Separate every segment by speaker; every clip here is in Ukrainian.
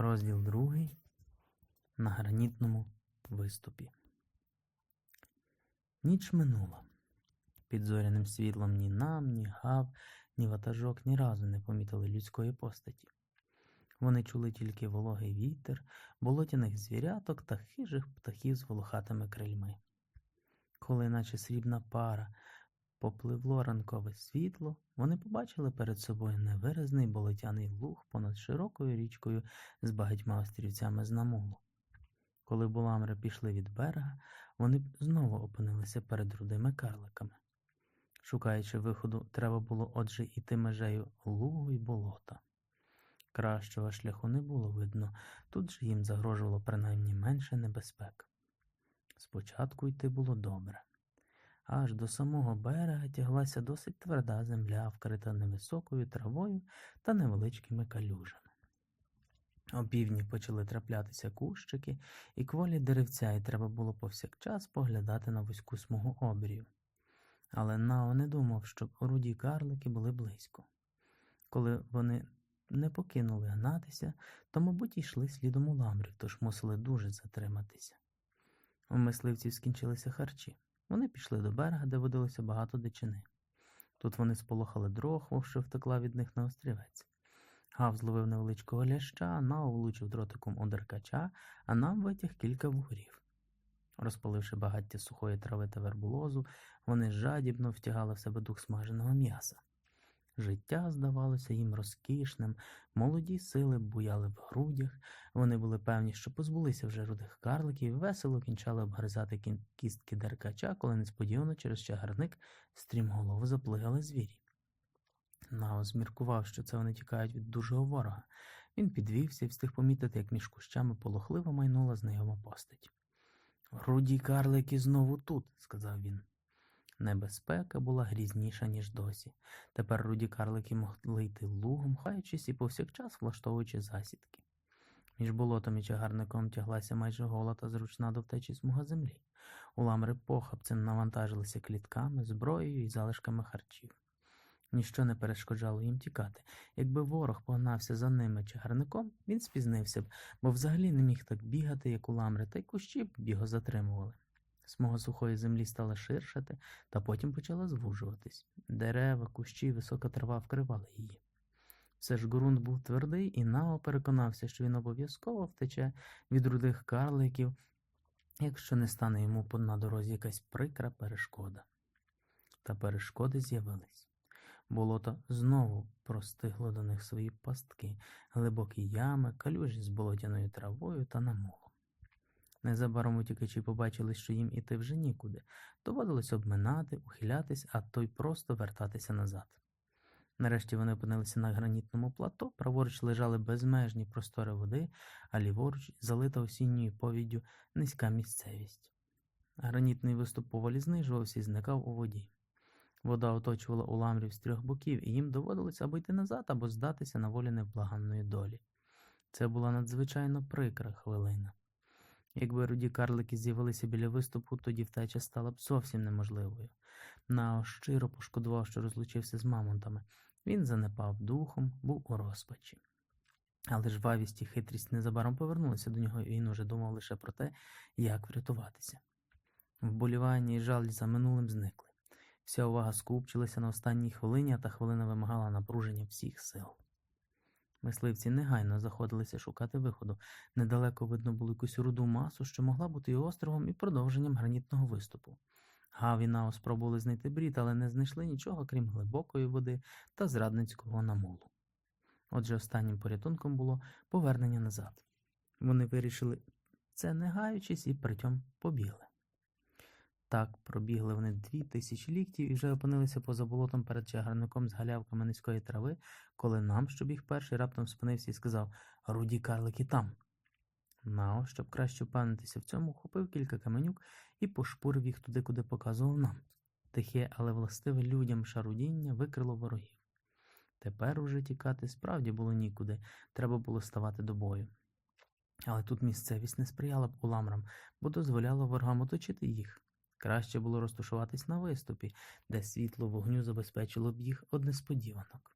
Speaker 1: Розділ другий на гранітному виступі. Ніч минула. Під зоряним світлом ні нам, ні гав, ні ватажок ні разу не помітили людської постаті. Вони чули тільки вологий вітер, болотяних звіряток та хижих птахів з волохатими крильми. Коли, наче срібна пара, попливло ранкове світло, вони побачили перед собою невиразний болотяний луг понад широкою річкою з багатьма острівцями з намулу. Коли буламри пішли від берега, вони знову опинилися перед рудими карликами. Шукаючи виходу, треба було отже йти межею лугу й болота. Кращого шляху не було видно, тут же їм загрожувало принаймні менше небезпек. Спочатку йти було добре. Аж до самого берега тяглася досить тверда земля, вкрита невисокою травою та невеличкими калюжами. Опівдні почали траплятися кущики і кволі деревця, і треба було повсякчас поглядати на вузьку смугу обрію. Але Нао не думав, щоб руді карлики були близько. Коли вони не покинули гнатися, то, мабуть, йшли слідом у ламрів, тож мусили дуже затриматися. У мисливців скінчилися харчі. Вони пішли до берега, де водилося багато дичини. Тут вони сполохали дрохву, що втекла від них на острівець. Гав зловив невеличкого ляща, Нау влучив дротиком у деркача, а нам витяг кілька вугрів. Розпаливши багаття сухої трави та верболозу, вони жадібно втягали в себе дух смаженого м'яса. Життя здавалося їм розкішним, молоді сили буяли в грудях, вони були певні, що позбулися вже рудих карликів весело кінчали обгризати кістки деркача, коли несподівано через чагарник стрімголово заплигали звірі. Нао зміркував, що це вони тікають від дужого ворога. Він підвівся і встиг помітити, як між кущами полохливо майнула знайома постать. Руді карлики знову тут, сказав він. Небезпека була грізніша, ніж досі. Тепер руді карлики могли йти лугом, хаючись і повсякчас влаштовуючи засідки. Між болотом і чагарником тяглася майже гола та зручна до втечі смуга землі. Уламри похапцем навантажилися клітками, зброєю і залишками харчів. Ніщо не перешкоджало їм тікати. Якби ворог погнався за ними чагарником, він спізнився б, бо взагалі не міг так бігати, як уламри, та й кущі б його затримували. Смуга сухої землі стала ширшати, та потім почала звужуватись. Дерева, кущі, й висока трава вкривали її. Все ж ґрунт був твердий, і Нао переконався, що він обов'язково втече від рудих карликів, якщо не стане йому на дорозі якась прикра перешкода. Та перешкоди з'явились. Болото знову простигло до них свої пастки, глибокі ями, калюжі з болотяною травою та намолом. Незабаром утікачі побачили, що їм іти вже нікуди. Доводилось обминати, ухилятись, а то й просто вертатися назад. Нарешті вони опинилися на гранітному плато, праворуч лежали безмежні простори води, а ліворуч залита осінньою повіддю низька місцевість. Гранітний виступ поволі знижувався і зникав у воді. Вода оточувала уламрів з трьох боків, і їм доводилось або йти назад, або здатися на волі невблаганної долі. Це була надзвичайно прикра хвилина. Якби руді карлики з'явилися біля виступу, тоді втеча стала б зовсім неможливою. Нао щиро пошкодував, що розлучився з мамонтами. Він занепав духом, був у розпачі. Але жвавість і хитрість незабаром повернулися до нього, і він уже думав лише про те, як врятуватися. Вболівання і жаль за минулим зникли. Вся увага скупчилася на останній хвилині, а та хвилина вимагала напруження всіх сил. Мисливці негайно заходилися шукати виходу. Недалеко видно було якусь руду масу, що могла бути і островом, і продовженням гранітного виступу. Гав і Нао спробували знайти брід, але не знайшли нічого, крім глибокої води та зрадницького намолу. Отже, останнім порятунком було повернення назад. Вони вирішили це не гаючись і притьом побігли. Так пробігли вони дві тисячі ліктів і вже опинилися поза болотом перед чагарником з галявками низької трави, коли нам, що біг перший, раптом спинився і сказав Руді карлики там. Нао, щоб краще впевнитися в цьому, хопив кілька каменюк і пошпурив їх туди, куди показував нам. Тихе, але властиве людям шарудіння викрило ворогів. Тепер уже тікати справді було нікуди, треба було ставати до бою. Але тут місцевість не сприяла б уламрам, бо дозволяла ворогам оточити їх. Краще було розташуватись на виступі, де світло вогню забезпечило б їх од несподіванок.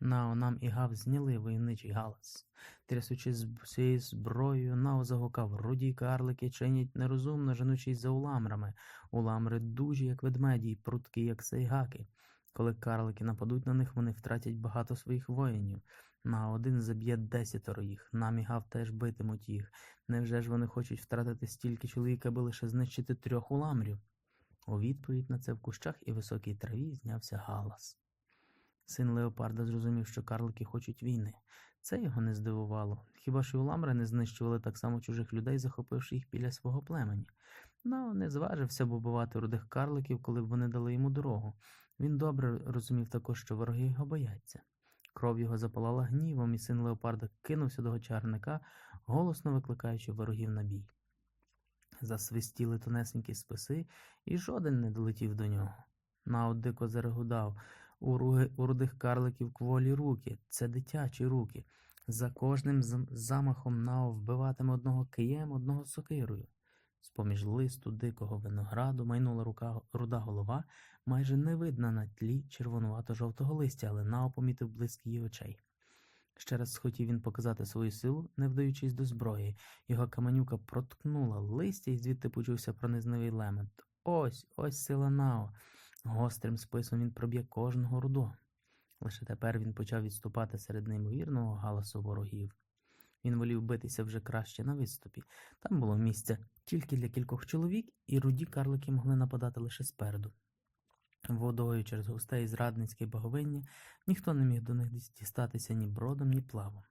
Speaker 1: Нао нам і Гав зняли войовничий галас. Трясучись з всією зброєю, Нао загукав руді карлики чинять нерозумно, женучись за уламрами. Уламри дужі, як ведмеді, й пруткі, як сайгаки. Коли карлики нападуть на них, вони втратять багато своїх воїнів. На один заб'є десятеро їх, нам і Гав теж битимуть їх. Невже ж вони хочуть втратити стільки чоловік, аби лише знищити трьох уламрів? У відповідь на це в кущах і високій траві знявся галас. Син Леопарда зрозумів, що карлики хочуть війни. Це його не здивувало. Хіба ж і уламри не знищували так само чужих людей, захопивши їх біля свого племені? Ну, не зважився б убивати рудих карликів, коли б вони дали йому дорогу. Він добре розумів також, що вороги його бояться. Кров його запалала гнівом, і син Леопарда кинувся до гочарника, голосно викликаючи ворогів на бій. Засвистіли тонесенькі списи, і жоден не долетів до нього. Наут дико зарегудав. У, руги, у рудих карликів кволі руки, це дитячі руки. За кожним замахом Нао вбиватиме одного києм, одного сокирою. З-поміж листу дикого винограду майнула рука руда голова, майже не видна на тлі червонувато-жовтого листя, але Нао помітив блиск її очей. Ще раз схотів він показати свою силу, не вдаючись до зброї. Його каменюка проткнула листя, і звідти почувся пронизливий лемент. Ось, ось сила Нао. Гострим списом він проб'є кожного рудого. Лише тепер він почав відступати серед неймовірного галасу ворогів. Він волів битися вже краще на виступі. Там було місце тільки для кількох чоловік, і руді карлики могли нападати лише спереду. Водою через густе і зрадницьке боговиння ніхто не міг до них дістатися ні бродом, ні плавом.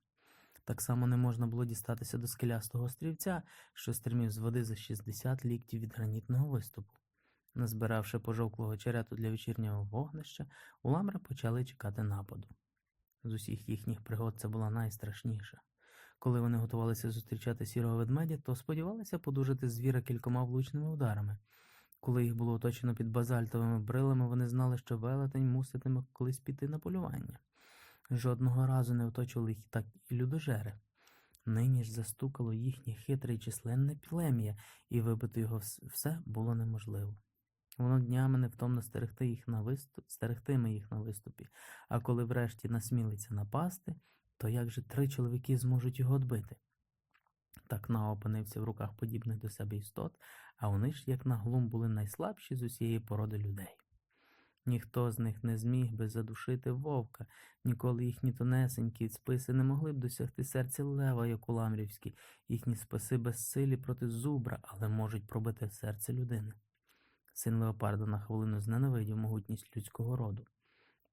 Speaker 1: Так само не можна було дістатися до скелястого острівця, що стримів з води за 60 ліктів від гранітного виступу. Назбиравши пожовклого черету для вечірнього вогнища, уламри почали чекати нападу. З усіх їхніх пригод це була найстрашніша. Коли вони готувалися зустрічати сірого ведмедя, то сподівалися подужати звіра кількома влучними ударами. Коли їх було оточено під базальтовими брилами, вони знали, що велетень муситиме колись піти на полювання. Жодного разу не оточували їх так і людожери. Нині ж застукало їхнє хитре й численне плем'я, і вибити його все було неможливо. Воно днями невтомно стерегти їх на виступ, стерегтиме їх на виступі, а коли врешті насмілиться напасти, то як же три чоловіки зможуть його відбити? Так Нао опинився в руках подібних до себе істот, а вони ж, як на глум, були найслабші з усієї породи людей. Ніхто з них не зміг би задушити вовка, ніколи їхні тонесенькі списи не могли б досягти серця лева, як уламрівські, їхні списи безсилі проти зубра, але можуть пробити серце людини. Син Леопарда на хвилину зненавидів могутність людського роду.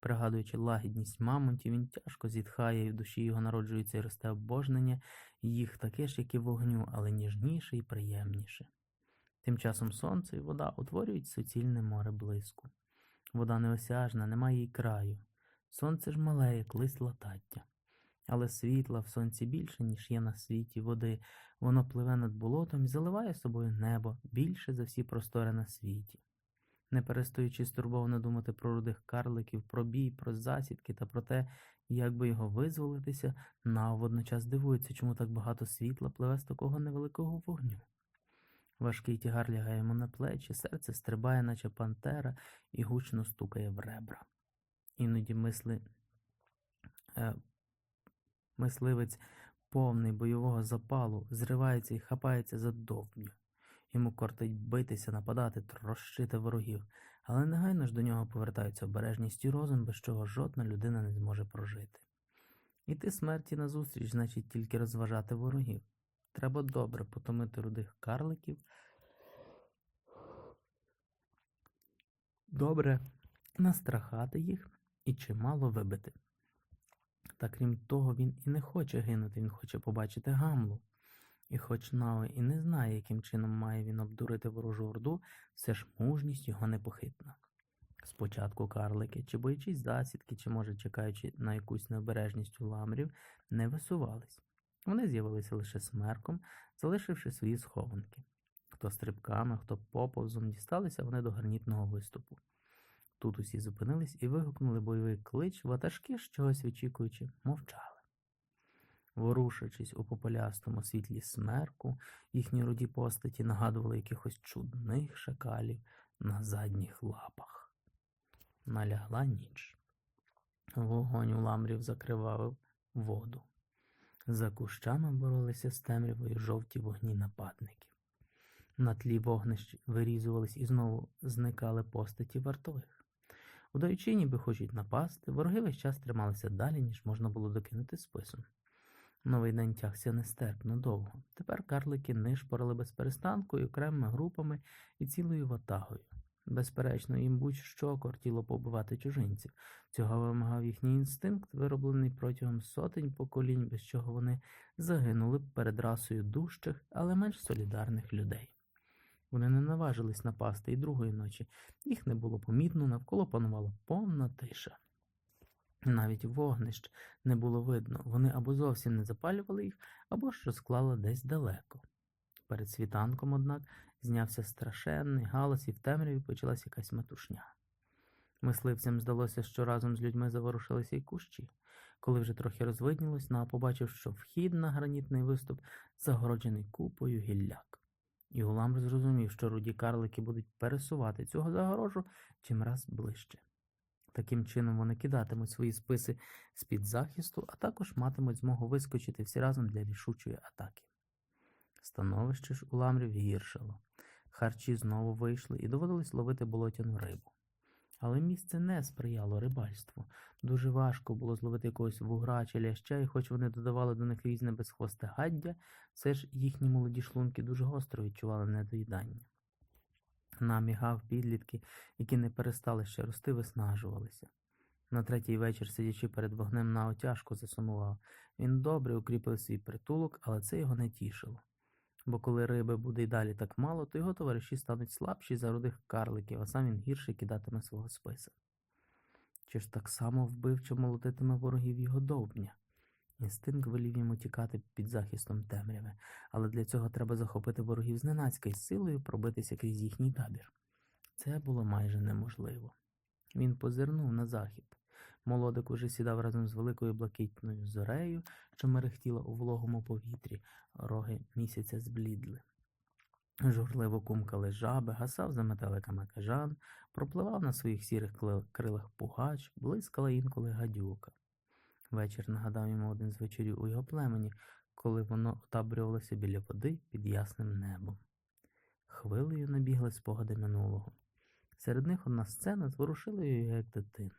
Speaker 1: Пригадуючи лагідність мамонтів, він тяжко зітхає, і в душі його народжується і росте обожнення, їх таке ж, як і вогню, але ніжніше і приємніше. Тим часом сонце і вода утворюють суцільне море блиску. Вода неосяжна, немає її краю. Сонце ж мале, як лист латаття. Але світла в сонці більше, ніж є на світі води. Воно пливе над болотом і заливає собою небо більше за всі простори на світі. Не перестаючи стурбовано думати про рудих карликів, про бій, про засідки та про те, як би його визволитися, Нао водночас дивується, чому так багато світла пливе з такого невеликого вогню. Важкий тягар лягає йому на плечі, серце стрибає, наче пантера, і гучно стукає в ребра. Іноді мисли... е, мисливець, повний бойового запалу, зривається і хапається за довбню. Йому кортить битися, нападати, трощити ворогів, але негайно ж до нього повертаються обережність і розум, без чого жодна людина не зможе прожити. Іти смерті назустріч, значить тільки розважати ворогів. Треба добре потомити рудих карликів. Добре настрахати їх і чимало вибити. Та крім того, він і не хоче гинути, він хоче побачити гамлу. І хоч Нао і не знає, яким чином має він обдурити ворожу орду, все ж мужність його непохитна. Спочатку карлики, чи боячись засідки, чи, може, чекаючи на якусь необережність у ламрів, не висувались. Вони з'явилися лише смерком, залишивши свої схованки. Хто стрибками, хто поповзом, дісталися вони до гарнітного виступу. Тут усі зупинились і вигукнули бойовий клич, ватажки, чогось вичікуючи, мовчали. Ворушачись у попелястому світлі смерку, їхні руді постаті нагадували якихось чудних шакалів на задніх лапах. Налягла ніч. Вогонь у ламрів закривавив воду. За кущами боролися з темрявою жовті вогні нападників. На тлі вогнищ вирізувались і знову зникали постаті вартових. Удаючи, ніби хочуть напасти, вороги весь час трималися далі, ніж можна було докинути списом. Новий день тягся нестерпно довго. Тепер карлики нишпорили без перестанку і окремими групами і цілою ватагою. Безперечно, їм будь-що кортіло побивати чужинців. Цього вимагав їхній інстинкт, вироблений протягом сотень поколінь, без чого вони загинули б перед расою дужчих, але менш солідарних людей. Вони не наважились напасти і другої ночі. Їх не було помітно, навколо панувала повна тиша. Навіть вогнищ не було видно, вони або зовсім не запалювали їх, або ж розклали десь далеко. Перед світанком, однак, знявся страшенний галас, і в темряві почалась якась метушня. Мисливцям здалося, що разом з людьми заворушилися й кущі. Коли вже трохи розвиднілось, Наа побачив, що вхід на гранітний виступ загороджений купою гілляк. І Гуламр зрозумів, що руді карлики будуть пересувати цього загорожу чим раз ближче. Таким чином вони кидатимуть свої списи з-під захисту, а також матимуть змогу вискочити всі разом для рішучої атаки. Становище ж у ламрів гіршало. Харчі знову вийшли і доводилось ловити болотяну рибу. Але місце не сприяло рибальству. Дуже важко було зловити якогось вугра чи ляща, і хоч вони додавали до них різне безхвосте гаддя, все ж їхні молоді шлунки дуже гостро відчували недоїдання. Намігав підлітки, які не перестали ще рости, виснажувалися. На третій вечір, сидячи перед вогнем на тяжко засумував. Він добре укріпив свій притулок, але це його не тішило. Бо коли риби буде й далі так мало, то його товариші стануть слабші за рудих карликів, а сам він гірше кидатиме свого списа. Чи ж так само вбивчо молотитиме ворогів його довбня? Інстинкт велів йому тікати під захистом темряви, але для цього треба захопити ворогів зненацька і силою пробитися крізь їхній табір. Це було майже неможливо. Він позирнув на захід. Молодик уже сідав разом з великою блакитною зорею, що мерехтіла у вологому повітрі, роги місяця зблідли. Журливо кумкали жаби, гасав за метеликами кажан, пропливав на своїх сірих крилах пугач, блискала інколи гадюка. Вечір нагадав йому один з вечорів у його племені, коли воно отабрювалося біля води під ясним небом. Хвилею набігли спогади минулого. Серед них одна сцена зворушила його як дитину.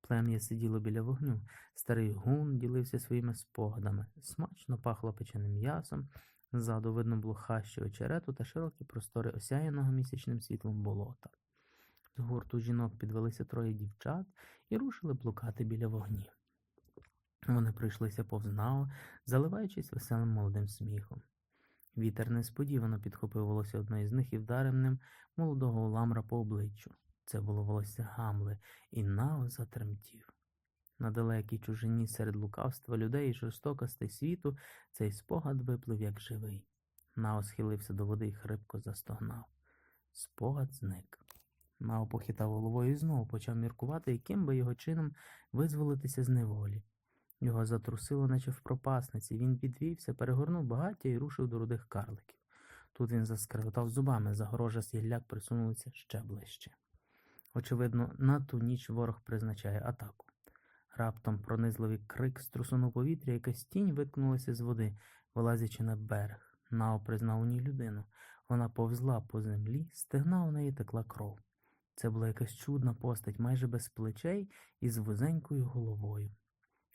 Speaker 1: Плем'я сиділо біля вогню. Старий гун ділився своїми спогадами. Смачно пахло печеним м'ясом. Ззаду видно було хащі очерету та широкі простори осяяного місячним світлом болота. З гурту жінок підвелися троє дівчат і рушили блукати біля вогнів. Вони пройшлися повз нао, заливаючись веселим молодим сміхом. Вітер несподівано підхопив волосся одної з них і вдарив ним молодого ламра по обличчю. Це було волосся Гамли, і нао затремтів. На далекій чужині серед лукавства людей і жорстокостей світу цей спогад виплив як живий. Нао схилився до води і хрипко застогнав. Спогад зник. Нао похитав головою і знову почав міркувати, яким би його чином визволитися з неволі. Його затрусило, наче в пропасниці. Він підвівся, перегорнув багаття і рушив до рудих карликів. Тут він заскреготав зубами, загорожа з гілляк присунулися ще ближче. Очевидно, на ту ніч ворог призначає атаку. Раптом пронизливий крик струсунув повітря, якась тінь виткнулася з води, вилазячи на берег. Нао признав у ній людину. Вона повзла по землі, стегна у неї текла кров. Це була якась чудна постать, майже без плечей і з вузенькою головою.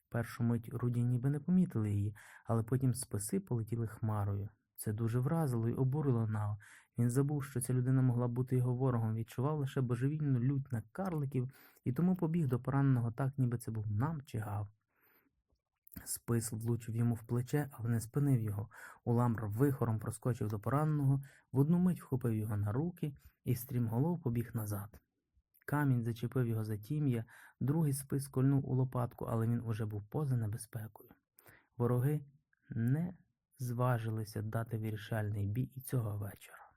Speaker 1: Першу мить руді ніби не помітили її, але потім списи полетіли хмарою. Це дуже вразило й обурило Нао. Він забув, що ця людина могла бути його ворогом, відчував лише божевільну лють на карликів і тому побіг до пораненого так, ніби це був нам чи гав. Спис влучив йому в плече, але не спинив його. Уламр вихором проскочив до пораненого, в одну мить вхопив його на руки і стрімголов побіг назад. Камінь зачепив його за тім'я, другий спис кольнув у лопатку, але він уже був поза небезпекою. Вороги не зважилися дати вирішальний бій і цього вечора.